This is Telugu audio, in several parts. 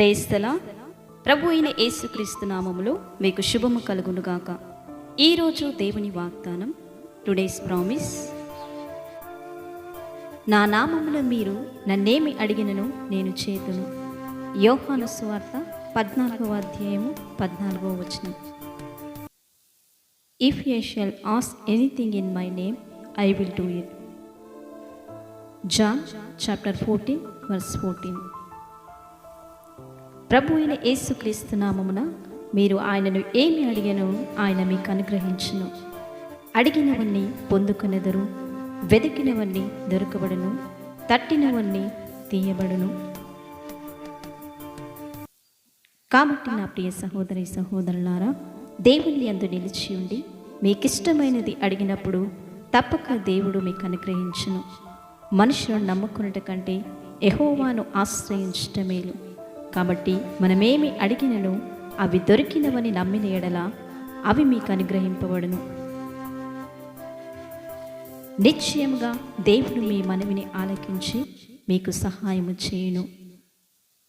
ప్రేస్తలా ప్రభు అయిన యేసుక్రీస్తు నామములో మీకు శుభము కలుగునుగాక. ఈరోజు దేవుని వాగ్దానం టుడేస్ ప్రామిస్. నా నామములో మీరు నన్నేమి అడిగినను నేను చేతును. యోహాను స్వార్త పద్నాలుగవ అధ్యాయము పద్నాలుగవ వచనం. If you shall ask anything in my name I will do it John chapter fourteen verse fourteen ప్రభు అయిన యేసుక్రీస్తు నామమున మీరు ఆయనను ఏమి అడిగను ఆయన మీకు అనుగ్రహించును. అడిగినవన్నీ పొందుకునెదరు వెతికినవన్నీ దొరకబడును తట్టినవన్నీ తీయబడును. కాబట్టి నా ప్రియ సహోదరి సహోదరులారా దేవుని అందు నిలిచి ఉండి మీకిష్టమైనది అడిగినప్పుడు తప్పక దేవుడు మీకు అనుగ్రహించును. మనుషులను నమ్ముకున్నట కంటే ఎహోవాను ఆశ్రయించటమేలు. కాబట్టి మనమేమి అడిగినను అవి దొరికినవని నమ్మిన ఎడల అవి మీకు అనుగ్రహింపబడును నిశ్చయముగా దేవుడు మీ మనవిని ఆలకించి మీకు సహాయము చేయును.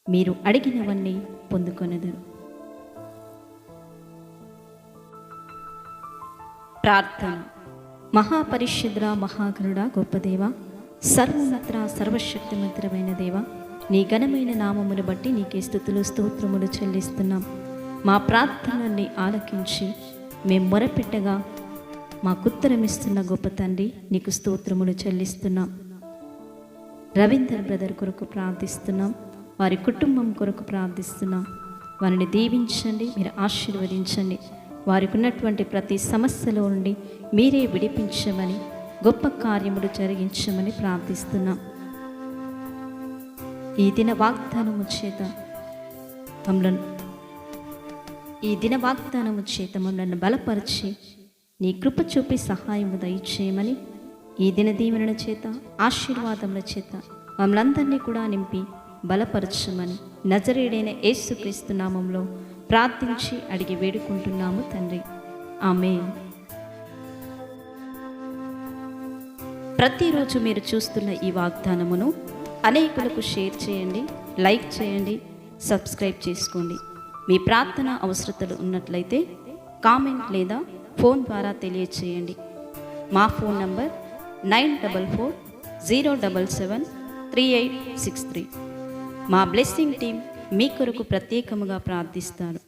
మీరు అడిగినవన్నీ పొందుకొనదు ప్రార్థన. మహాపరిశుద్ర మహాగరుడ గొప్ప దేవ సర్వోన్నత సర్వశక్తిమంతరమైన దేవ నీ ఘనమైన నామమును బట్టి నీకే స్థుతులు స్తోత్రములు చెల్లిస్తున్నాం. మా ప్రార్థనల్ని ఆలకించి మేము మొరపెట్టగా మాకుత్తరమిస్తున్న గొప్ప తండ్రి నీకు స్తోత్రములు చెల్లిస్తున్నాం. రవీందర్ బ్రదర్ కొరకు ప్రార్థిస్తున్నాం. వారి కుటుంబం కొరకు ప్రార్థిస్తున్నాం. వారిని దీవించండి మీరు ఆశీర్వదించండి. వారికి ఉన్నటువంటి ప్రతి సమస్యలో నుండి మీరే విడిపించమని గొప్ప కార్యములు జరిగించమని ప్రార్థిస్తున్నాం. ఈ దిన వాగ్దానము చేత మమ్మలను ఈ దిన వాగ్దానము చేత మమ్మలను బలపరిచి నీ కృప చూపి సహాయము దయచేయమని ఈ దిన దీవెనల చేత ఆశీర్వాదముల చేత మమ్మల్ందరినీ కూడా నింపి బలపరచమని నజరేడైన యేసుక్రీస్తు నామంలో ప్రార్థించి అడిగి వేడుకుంటున్నాము తండ్రి. ఆమె ప్రతిరోజు మీరు చూస్తున్న ఈ వాగ్దానమును అనేకులకు షేర్ చేయండి లైక్ చేయండి సబ్స్క్రైబ్ చేసుకోండి. మీ ప్రార్థన అవసరతలు ఉన్నట్లయితే కామెంట్ లేదా ఫోన్ ద్వారా తెలియచేయండి. మా phone number nine double four zero double seven three eight six three. మా బ్లెస్సింగ్ టీం మీ కొరకు ప్రత్యేకముగా ప్రార్థిస్తారు.